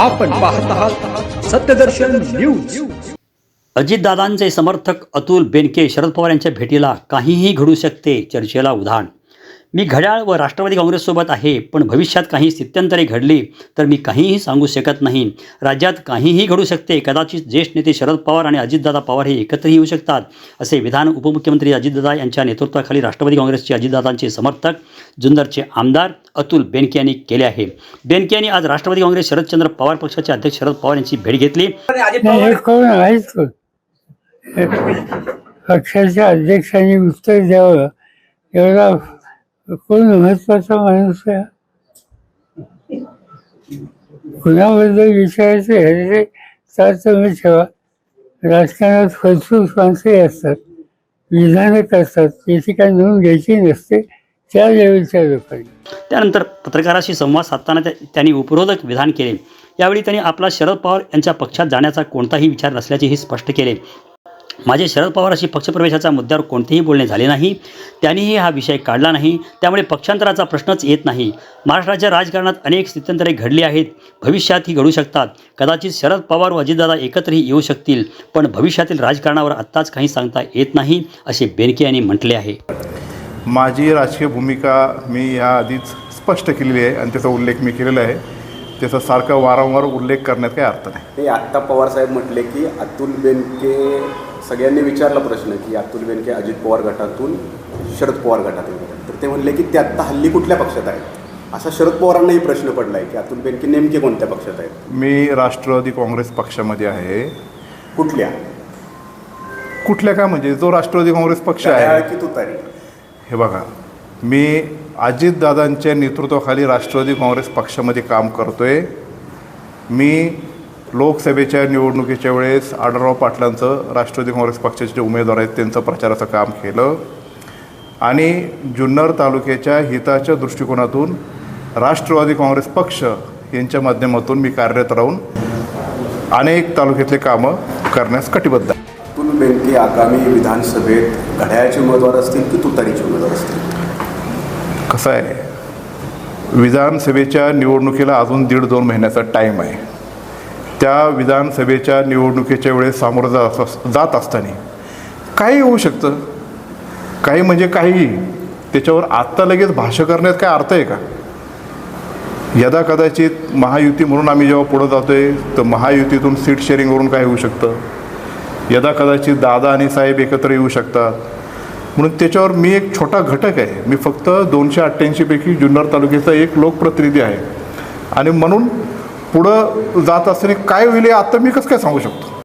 आपण पाहत आहात सत्यदर्शन न्यूज. अजितदादांचे समर्थक अतुल बेनके शरद पवार यांच्या भेटीला काहीही घडू शकते चर्चेला उधाण मी घड्याळ व राष्ट्रवादी काँग्रेससोबत आहे पण भविष्यात काही स्थित्यंतरे घडली तर मी काहीही सांगू शकत नाही. राज्यात काहीही घडू शकते. कदाचित ज्येष्ठ नेते शरद पवार आणि अजितदादा पवार हे एकत्रही येऊ शकतात असे विधान उपमुख्यमंत्री अजितदादा यांच्या नेतृत्वाखाली राष्ट्रवादी काँग्रेसचे अजितदादांचे समर्थक जुन्नरचे आमदार अतुल बेनके यांनी केले आहे. बेनके यांनी आज राष्ट्रवादी काँग्रेस शरदचंद्र पवार पक्षाचे अध्यक्ष शरद पवार यांची भेट घेतली. पक्षाच्या अध्यक्षांनी उत्तर द्यावं. एवढा कोण महत्त्वाचा माणूस आहे? कुणाबद्दल विचारायचं ह्याचे तारतम्य ठेवा. राजकारणात फलसूस माणसंही असतात. विधानं करतात त्याची काही नोंद घ्यायची नसते. त्या लेवलच्या लोकांनी. त्यानंतर पत्रकाराशी संवाद साधताना त्या- त्यांनी उपरोधक विधान केले. यावेळी त्यांनी आपला शरद पवार यांच्या पक्षात जाण्याचा कोणताही विचार नसल्याचेही स्पष्ट केले. माझे शरद पवाराशी पक्षप्रवेशाच्या मुद्द्यावर कोणतेही बोलणे झाले नाही. त्यांनीही हा विषय काढला नाही. त्यामुळे पक्षांतराचा प्रश्नच येत नाही. महाराष्ट्राच्या राजकारणात अनेक स्थित्यंतरे घडली आहेत. भविष्यातही घडू शकतात. कदाचित शरद पवार व अजितदादा एकत्रही येऊ शकतील. पण भविष्यातील राजकारणावर आत्ताच काही सांगता येत नाही असे बेनके यांनी म्हटले आहे. माझी राजकीय भूमिका मी या आधीच स्पष्ट केलेली आहे आणि त्याचा उल्लेख मी केलेला आहे. त्याचा सारखा वारंवार उल्लेख करण्यात काही अर्थ नाही. ते आत्ता पवारसाहेब म्हटले की अतुल बेनके सगळ्यांनी विचारला प्रश्न की अतुल बेनके अजित पवार गटातून शरद पवार गटातून गेले. तर ते म्हणले की ते आत्ता हल्ली कुठल्या पक्षात आहेत? असा शरद पवारांनाही प्रश्न पडला आहे की अतुल बेनके नेमके कोणत्या पक्षात आहेत? मी राष्ट्रवादी काँग्रेस पक्षामध्ये आहे. कुठल्या? कुठल्या काय म्हणजे? जो राष्ट्रवादी काँग्रेस पक्ष आहे. की तुतारी? हे बघा मी अजितदादांच्या नेतृत्वाखाली राष्ट्रवादी काँग्रेस पक्षामध्ये काम करतोय. मी लोकसभेच्या निवडणुकीच्या वेळेस आढळराव पाटलांचं राष्ट्रवादी काँग्रेस पक्षाचे जे उमेदवार आहेत त्यांचं प्रचाराचं काम केलं. आणि जुन्नर तालुक्याच्या हिताच्या दृष्टिकोनातून राष्ट्रवादी काँग्रेस पक्ष यांच्या माध्यमातून मी कार्यरत राहून अनेक तालुक्यातले कामं करण्यास कटिबद्ध आहे. बेनके आगामी विधानसभेत घड्याळाचे उमेदवार असतील की तुतारीचे उमेदवार असतील? कसं आहे? विधानसभेच्या निवडणुकीला अजून दीड दोन महिन्याचा टाईम आहे. त्या विधानसभेच्या निवडणुकीच्या वेळेस सामोरं जात अस- जात असताना काही होऊ शकतं. काही म्हणजे काही. त्याच्यावर आत्ता लगेच भाष्य करण्यात काय अर्थ आहे का? यदा कदाचित महायुती म्हणून आम्ही जेव्हा पुढं जातो आहे तर महायुतीतून सीट शेअरिंगवरून काय होऊ शकतं? यदा कदाचित दादा आणि साहेब एकत्र येऊ शकतात. म्हणून त्याच्यावर मी एक छोटा घटक आहे. मी फक्त दोनशे अठ्ठ्याऐंशीपैकी जुन्नर तालुक्याचा एक लोकप्रतिनिधी आहे. आणि म्हणून पुढं जात असताना काय होईल हे आत्ता मी कसं काय सांगू शकतो?